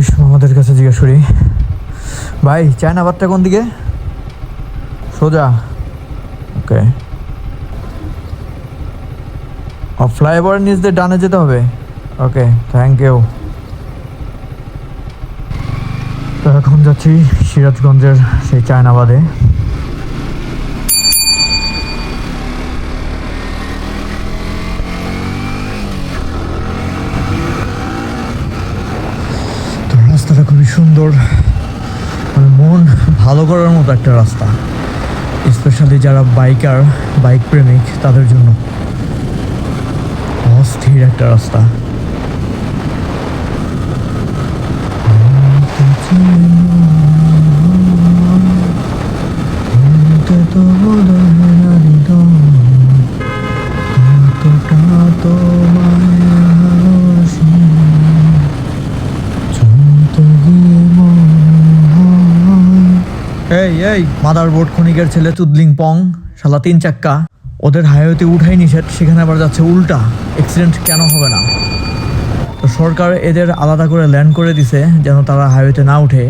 Police আমাদের কাছে জিজ্ঞেস করি। ভাই চায়না বারটা কোন দিকে? সোজা। ওকে। ফ্লাইওভারের নিচ দিয়ে ডানে যেতে হবে। ওকে থ্যাংক ইউ তো এখন যাচ্ছি সিরাজগঞ্জের সেই চায়নাবাদে তো রাস্তাটা খুবই সুন্দর। মানে মন ভালো করার মতো একটা রাস্তা। স্পেশালি যারা বাইকার বাইক প্রেমিক, তাদের জন্য অস্থির একটা রাস্তা। এই, মাদার বোর্ড খনিকের ছেলে তুদলিং পং, শালা তিন চাক্কা। ওদের হাইওয়েতে উঠাই নিষেধ, সেখানে আবার যাচ্ছে উল্টা। অ্যাক্সিডেন্ট কেন হবে না? তো সরকার এদের আলাদা করে ল্যান্ড করে দিছে, যেন তারা হাইওয়েতে না উঠে।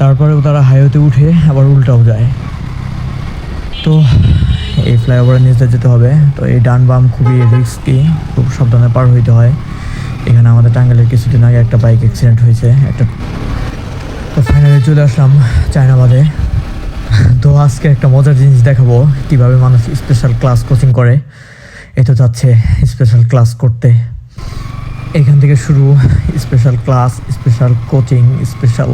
তারপরেও তারা হাইওয়েতে উঠে আবার উল্টাও যায়। তো এই ফ্লাইওভারের নিচে যেতে হবে। তো এই ডান বাম খুবই রিস্কি খুব সাবধানে পার হইতে হয়। এখানে আমাদের টাঙ্গাইলের কিছুদিন আগে একটা বাইক অ্যাক্সিডেন্ট হয়েছে, একটা তো ফাইনালি চলে আসলাম চায়নাবাদে। তো আজকে একটা মজার জিনিস দেখাবো, কীভাবে মানুষ স্পেশাল ক্লাস কোচিং করে। এ তো যাচ্ছে স্পেশাল ক্লাস করতে। এখান থেকে শুরু special class special coaching special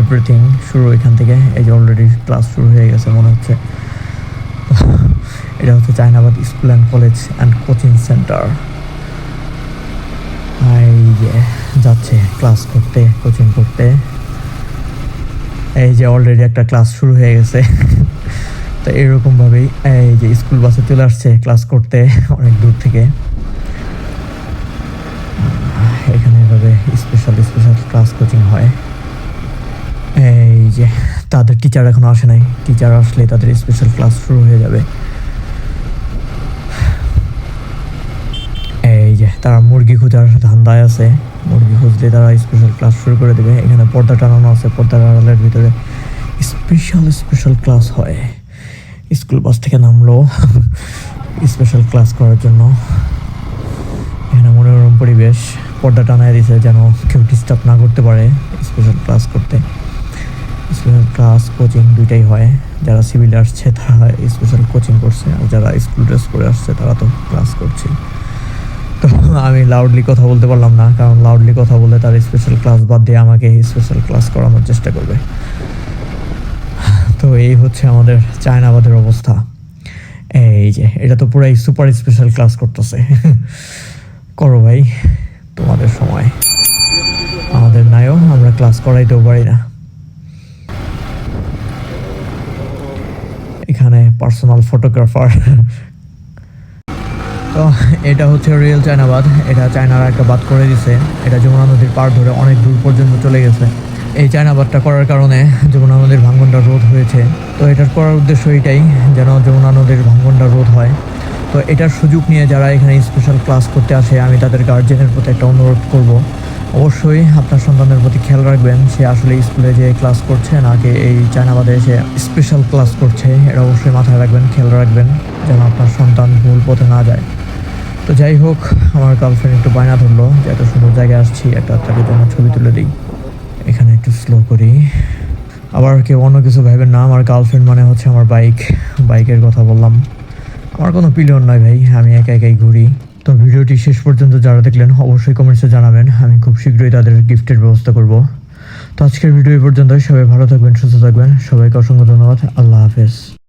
everything শুরু এখান থেকে। এই যে অলরেডি ক্লাস শুরু হয়ে গেছে মনে হচ্ছে। এটা হচ্ছে চায়নাবাদ school and college and coaching center এই যাচ্ছে ক্লাস করতে কোচিং করতে। এই যে অলরেডি একটা ক্লাস শুরু হয়ে গেছে। তো এরকমভাবেই এই যে স্কুল বাসে চলে আসছে ক্লাস করতে অনেক দূর থেকে। এখানে এভাবে স্পেশাল স্পেশাল ক্লাস কোচিং হয়। এই যে তাদের টিচার এখন আসে নাই। টিচার আসলে তাদের স্পেশাল ক্লাস শুরু হয়ে যাবে এই যে তারা মুরগি খোঁজার ধান্দায় আছে। মুরগি খুঁজলে তারা স্পেশাল ক্লাস শুরু করে দেবে। এখানে পর্দা টানানো আছে। পর্দার আড়ালের ভিতরে স্পেশাল স্পেশাল ক্লাস হয়। স্কুল বাস থেকে নামলো। স্পেশাল ক্লাস করার জন্য। এখানে মনোরম পরিবেশ। পর্দা টানায় দিছে যেন কেউ ডিস্টার্ব না করতে পারে স্পেশাল ক্লাস করতে। স্পেশাল ক্লাস কোচিং দুইটাই হয়। যারা সিভিল আসছে, তারা স্পেশাল কোচিং করছে। আর যারা স্কুল ড্রেস পরে আসছে, তারা তো ক্লাস করছে। তো আমি লাউডলি কথা বলতে পারলাম না, কারণ লাউডলি কথা বলে তার স্পেশাল ক্লাস বাদ দিয়ে আমাকে স্পেশাল ক্লাস করানোর চেষ্টা করবে। তো এই হচ্ছে আমাদের চায়নাবাদের অবস্থা। এই যে, এটা তো পুরাই সুপার স্পেশাল ক্লাস করতেছে। করো ভাই, তোমাদের সময়। আমাদের নাইও আমরা ক্লাস করাইতেও পারি না। এখানে পার্সোনাল ফটোগ্রাফার তো এটা হচ্ছে রিয়েল চায়নাবাদ। এটা চায়নার একটা বাদ করে দিছে। এটা যমুনা নদীর পার ধরে অনেক দূর পর্যন্ত চলে গেছে। এই চায়নাবাদটা করার কারণে যমুনা নদীর ভাঙ্গনটা রোধ হয়েছে। তো এটার করার উদ্দেশ্য এটাই যেন যমুনা নদীর ভাঙ্গনটা রোধ হয়। তো এটার সুযোগ নিয়ে যারা এখানে স্পেশাল ক্লাস করতে আসে, আমি তাদের গার্জেনের প্রতি একটা অনুরোধ করব। অবশ্যই আপনার সন্তানের প্রতি খেয়াল রাখবেন, সে আসলে স্কুলে যে ক্লাস করছে, নাকি এই চায়নাবাদে এসে স্পেশাল ক্লাস করছে, এটা অবশ্যই মাথায় রাখবেন, খেয়াল রাখবেন, যেন আপনার সন্তান ভুল পথে না যায়। তো যাই হোক, আমার গার্লফ্রেন্ড একটু বায়না ধরলো যে এত সুন্দর জায়গায় আসছি, একটা তাকে জন্য ছবি তুলে দিই। এখানে একটু স্লো করি। আবার কেউ অন্য কিছু ভাবেন না, আমার গার্লফ্রেন্ড মানে হচ্ছে আমার বাইক বাইকের কথা বললাম। আমার কোনো পিলিয়ন নয় ভাই, আমি একা একাই ঘুরি। তো ভিডিওটি শেষ পর্যন্ত যারা দেখলেন, অবশ্যই কমেন্টসে জানাবেন। আমি খুব শীঘ্রই তাদের গিফটের ব্যবস্থা করব। তো আজকের ভিডিও এই পর্যন্তই। সবাই ভালো থাকবেন, সুস্থ থাকবেন। সবাইকে অসংখ্য ধন্যবাদ। আল্লাহ হাফেজ।